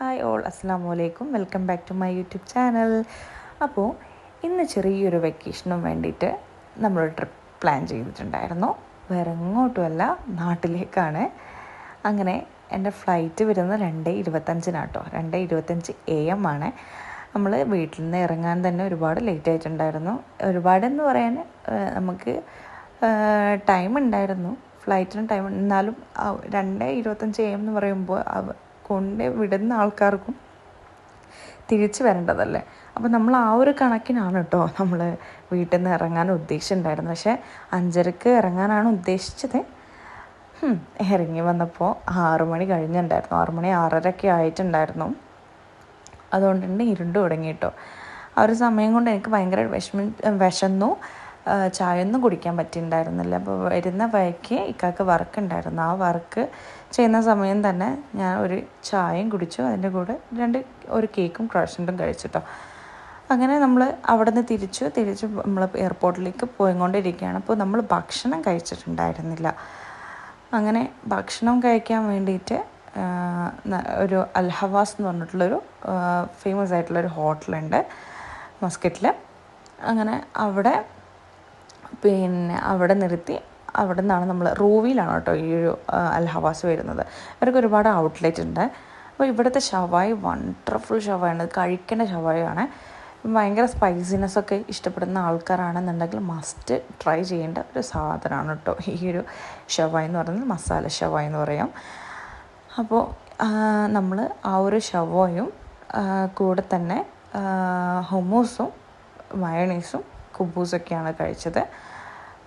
Hi all അസ്സാം വലൈക്കും welcome back to my YouTube channel അപ്പോൾ ഇന്ന് ചെറിയൊരു വെക്കേഷനും വേണ്ടിയിട്ട് നമ്മൾ ട്രിപ്പ് പ്ലാൻ ചെയ്തിട്ടുണ്ടായിരുന്നു. വേറെ എങ്ങോട്ടുമല്ല നാട്ടിലേക്കാണ്. അങ്ങനെ എന്റെ ഫ്ലൈറ്റ് വരുന്നത് രണ്ട് ഇരുപത്തഞ്ചിനാട്ടോ രണ്ട് ഇരുപത്തഞ്ച് എ എം ആണ്. നമ്മൾ വീട്ടിൽ നിന്ന് ഇറങ്ങാൻ തന്നെ ഒരുപാട് ലേറ്റ് ആയിട്ടുണ്ടായിരുന്നു. ഒരുപാടെന്ന് പറയാൻ നമുക്ക് ടൈം ഉണ്ടായിരുന്നു. ഫ്ലൈറ്റിന് ടൈം എന്നാലും രണ്ട് ഇരുപത്തഞ്ച് എ എം എന്ന് പറയുമ്പോൾ കൊണ്ട് വിടുന്ന ആൾക്കാർക്കും തിരിച്ചു വരേണ്ടതല്ലേ? അപ്പോൾ നമ്മൾ ആ ഒരു കണക്കിനാണ് കേട്ടോ നമ്മൾ വീട്ടിൽ നിന്ന് ഇറങ്ങാൻ ഉദ്ദേശിച്ചിട്ടുണ്ടായിരുന്നത്. പക്ഷേ അഞ്ചരക്ക് ഇറങ്ങാനാണ് ഉദ്ദേശിച്ചത്. ഇറങ്ങി വന്നപ്പോൾ ആറു മണി കഴിഞ്ഞിട്ടുണ്ടായിരുന്നു. ആറു മണി ആറരയൊക്കെ ആയിട്ടുണ്ടായിരുന്നു. അതുകൊണ്ട് തന്നെ ഇരുണ്ട് തുടങ്ങി കേട്ടോ ആ ഒരു സമയം കൊണ്ട് എനിക്ക് ഭയങ്കര വിഷമം വിശന്നു. ചായ ഒന്നും കുടിക്കാൻ പറ്റിയിട്ടുണ്ടായിരുന്നില്ല അപ്പോൾ വരുന്ന വഴിക്ക് ഇക്കാക്ക് വർക്ക് ഉണ്ടായിരുന്നു ആ വർക്ക് ചെയ്യുന്ന സമയം തന്നെ ഞാൻ ഒരു ചായയും കുടിച്ചു. അതിന്റെ കൂടെ രണ്ട് ഒരു കേക്കും ക്രഷന്റും കഴിച്ചിട്ടോ. അങ്ങനെ നമ്മൾ അവിടെ നിന്ന് തിരിച്ചു തിരിച്ച് നമ്മൾ എയർപോർട്ടിലേക്ക് പോയിക്കൊണ്ടിരിക്കുകയാണ്. അപ്പോൾ നമ്മൾ ഭക്ഷണം കഴിച്ചിട്ടുണ്ടായിരുന്നില്ല. അങ്ങനെ ഭക്ഷണം കഴിക്കാൻ വേണ്ടിയിട്ട് ഒരു അൽഹവാസ് എന്ന് പറഞ്ഞിട്ടുള്ളൊരു ഫേമസ് ആയിട്ടുള്ളൊരു ഹോട്ടലുണ്ട് മസ്കറ്റിൽ അങ്ങനെ അവിടെ പിന്നെ അവിടെ നിർത്തി അവിടെ നിന്നാണ് നമ്മൾ റൂവിയിലാണ് കേട്ടോ ഈ ഒരു അൽഹവാസ് വരുന്നത്. അവർക്ക് ഒരുപാട് ഔട്ട്ലെറ്റ് ഉണ്ട്. അപ്പോൾ ഇവിടുത്തെ ഷവായി വണ്ടർഫുൾ ഷവായാണ് കഴിക്കേണ്ട ഷവായാണ് ഭയങ്കര സ്പൈസിനെസ് ഒക്കെ ഇഷ്ടപ്പെടുന്ന ആൾക്കാരാണെന്നുണ്ടെങ്കിൽ മസ്റ്റ് ട്രൈ ചെയ്യേണ്ട ഒരു സാധനമാണ് കേട്ടോ ഈ ഒരു ഷവായി എന്ന് പറയുന്നത്. മസാല ഷവായി എന്ന് പറയാം. അപ്പോൾ നമ്മൾ ആ ഒരു ഷവോയും കൂടെ തന്നെ ഹൊമൂസും മയണീസും കുബൂസൊക്കെയാണ് കഴിച്ചത്.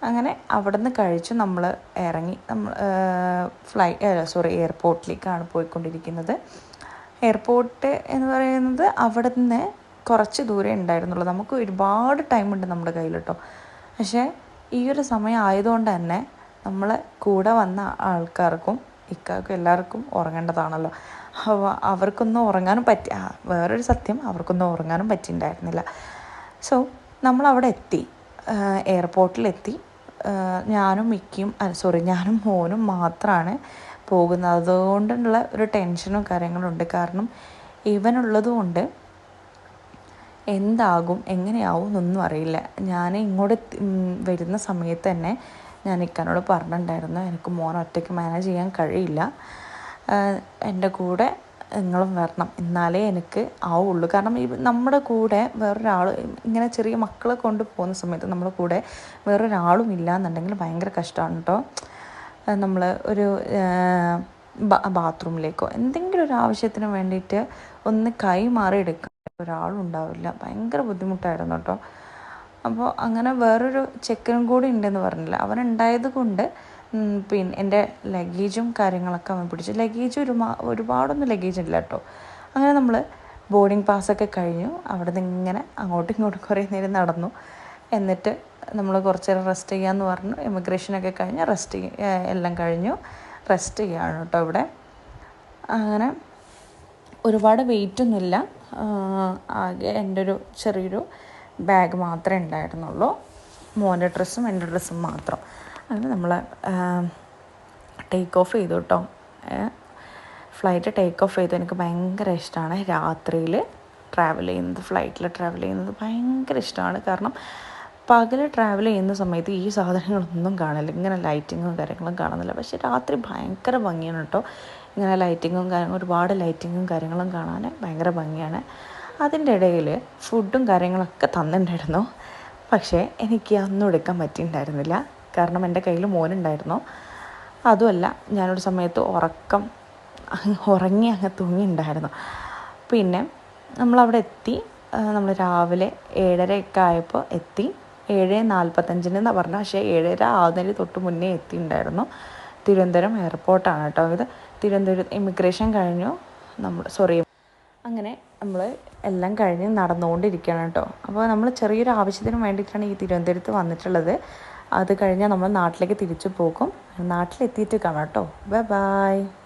അങ്ങനെ അവിടെ നിന്ന് കഴിച്ച് നമ്മൾ ഇറങ്ങി. നമ്മൾ ഫ്ലൈ സോറി എയർപോർട്ടിലേക്കാണ് പോയിക്കൊണ്ടിരിക്കുന്നത്. എയർപോർട്ട് എന്ന് പറയുന്നത് അവിടെ നിന്ന് കുറച്ച് ദൂരെ ഉണ്ടായിരുന്നുള്ളൂ. നമുക്ക് ഒരുപാട് ടൈമുണ്ട് നമ്മുടെ കയ്യിൽ കേട്ടോ പക്ഷേ ഈ ഒരു സമയം ആയതുകൊണ്ട് തന്നെ നമ്മൾ കൂടെ വന്ന ആൾക്കാർക്കും ഇക്കാർക്കും എല്ലാവർക്കും ഉറങ്ങേണ്ടതാണല്ലോ. അവ അവർക്കൊന്നും ഉറങ്ങാനും പറ്റി വേറൊരു സത്യം അവർക്കൊന്നും ഉറങ്ങാനും പറ്റിയിട്ടുണ്ടായിരുന്നില്ല സോ നമ്മളവിടെ എത്തി. എയർപോർട്ടിലെത്തി. ഞാനും മിക്കിയും സോറി ഞാനും മോനും മാത്രമാണ് പോകുന്നത്. അതുകൊണ്ടുള്ള ഒരു ടെൻഷനും കാര്യങ്ങളും ഉണ്ട് കാരണം ഇവനുള്ളത് കൊണ്ട് എന്താകും എങ്ങനെയാവും എന്നൊന്നും അറിയില്ല. ഞാൻ ഇങ്ങോട്ട് വരുന്ന സമയത്ത് തന്നെ ഞാൻ ഇക്കാനോട് പറഞ്ഞിട്ടുണ്ടായിരുന്നു. എനിക്ക് മോനെ ഒറ്റയ്ക്ക് മാനേജ് ചെയ്യാൻ കഴിയില്ല. എന്റെ കൂടെ നിങ്ങളും വരണം. എന്നാലേ എനിക്ക് ആവുള്ളൂ. കാരണം ഈ നമ്മുടെ കൂടെ വേറൊരാൾ ഇങ്ങനെ ചെറിയ മക്കളെ കൊണ്ട് പോകുന്ന സമയത്ത് നമ്മുടെ കൂടെ വേറൊരാളും ഇല്ല എന്നുണ്ടെങ്കിൽ ഭയങ്കര കഷ്ടമാണ് കേട്ടോ. നമ്മൾ ഒരു ബാത്റൂമിലേക്കോ എന്തെങ്കിലും ഒരു ആവശ്യത്തിന് വേണ്ടിയിട്ട് ഒന്ന് കൈ മാറി എടുക്കാൻ ഒരാളുണ്ടാവില്ല ഭയങ്കര ബുദ്ധിമുട്ടായിരുന്നു കേട്ടോ. അപ്പോൾ അങ്ങനെ വേറൊരു ചെക്കനും കൂടി ഉണ്ടെന്ന് പറഞ്ഞില്ല. അവനുണ്ടായത് കൊണ്ട് പിന്നെ എന്റെ ലഗേജും കാര്യങ്ങളൊക്കെ അവൻ പിടിച്ചു. ലഗേജ് ഒരു ഒരുപാടൊന്നും ലഗേജ് ഇല്ല കേട്ടോ. അങ്ങനെ നമ്മൾ ബോർഡിംഗ് പാസ്സൊക്കെ കഴിഞ്ഞു. അവിടെ നിന്ന് ഇങ്ങനെ അങ്ങോട്ടും ഇങ്ങോട്ടും കുറേ നേരം നടന്നു. എന്നിട്ട് നമ്മൾ കുറച്ച് നേരം റെസ്റ്റ് ചെയ്യാമെന്ന് പറഞ്ഞു. ഇമിഗ്രേഷനൊക്കെ കഴിഞ്ഞ് റെസ്റ്റ് എല്ലാം കഴിഞ്ഞു. റെസ്റ്റ് ചെയ്യുകയാണ് കേട്ടോ ഇവിടെ. അങ്ങനെ ഒരുപാട് വെയിറ്റ് ഒന്നുമില്ല ആകെ എന്റെ ഒരു ചെറിയൊരു ബാഗ് മാത്രമേ ഉണ്ടായിരുന്നുള്ളൂ. മോന്റെ ഡ്രസ്സും എന്റെ ഡ്രസ്സും മാത്രം. അങ്ങനെ നമ്മൾ ടേക്ക് ഓഫ് ചെയ്തു കേട്ടോ ഫ്ലൈറ്റ് ടേക്ക് ഓഫ് ചെയ്തു. എനിക്ക് ഭയങ്കര ഇഷ്ടമാണ് രാത്രിയിൽ ട്രാവൽ ചെയ്യുന്നത് ഫ്ലൈറ്റിൽ ട്രാവൽ ചെയ്യുന്നത് ഭയങ്കര ഇഷ്ടമാണ് കാരണം പകൽ ട്രാവൽ ചെയ്യുന്ന സമയത്ത് ഈ സാധനങ്ങളൊന്നും കാണില്ല. ഇങ്ങനെ ലൈറ്റിങ്ങും കാര്യങ്ങളും കാണുന്നില്ല. പക്ഷേ രാത്രി ഭയങ്കര ഭംഗിയാണ് കേട്ടോ ഇങ്ങനെ ലൈറ്റിങ്ങും കാര്യങ്ങളും ഒരുപാട് ലൈറ്റിങ്ങും കാര്യങ്ങളും കാണാൻ ഭയങ്കര ഭംഗിയാണ്. അതിന്റെ ഇടയിൽ ഫുഡും കാര്യങ്ങളൊക്കെ തന്നിട്ടുണ്ടായിരുന്നു. പക്ഷേ എനിക്ക് അന്നും എടുക്കാൻ പറ്റിയിട്ടുണ്ടായിരുന്നില്ല. കാരണം എന്റെ കയ്യിൽ മോനുണ്ടായിരുന്നു. അതുമല്ല ഞാനൊരു സമയത്ത് ഉറക്കം ഉറങ്ങി അങ്ങ് തൂങ്ങിയിട്ടുണ്ടായിരുന്നു പിന്നെ നമ്മളവിടെ എത്തി. നമ്മൾ രാവിലെ ഏഴരയൊക്കെ ആയപ്പോൾ എത്തി. ഏഴ് നാൽപ്പത്തഞ്ചിന് എന്നാണ് പറഞ്ഞത് പക്ഷേ ഏഴര ആവുന്നതിന് തൊട്ട് മുന്നേ എത്തിയിട്ടുണ്ടായിരുന്നു തിരുവനന്തപുരം എയർപോർട്ടാണ് കേട്ടോ ഇത്. തിരുവനന്തപുരം ഇമിഗ്രേഷൻ കഴിഞ്ഞു. നമ്മൾ സോറി അങ്ങനെ നമ്മൾ എല്ലാം കഴിഞ്ഞ് നടന്നുകൊണ്ടിരിക്കുകയാണ് കേട്ടോ. അപ്പോൾ നമ്മൾ ചെറിയൊരു ആവശ്യത്തിന് വേണ്ടിയിട്ടാണ് ഈ തിരുവനന്തപുരത്ത് വന്നിട്ടുള്ളത്. അത് കഴിഞ്ഞാൽ നമ്മൾ നാട്ടിലേക്ക് തിരിച്ചു പോകും. നാട്ടിലെത്തിയിട്ട് കാണാം കേട്ടോ. Bye bye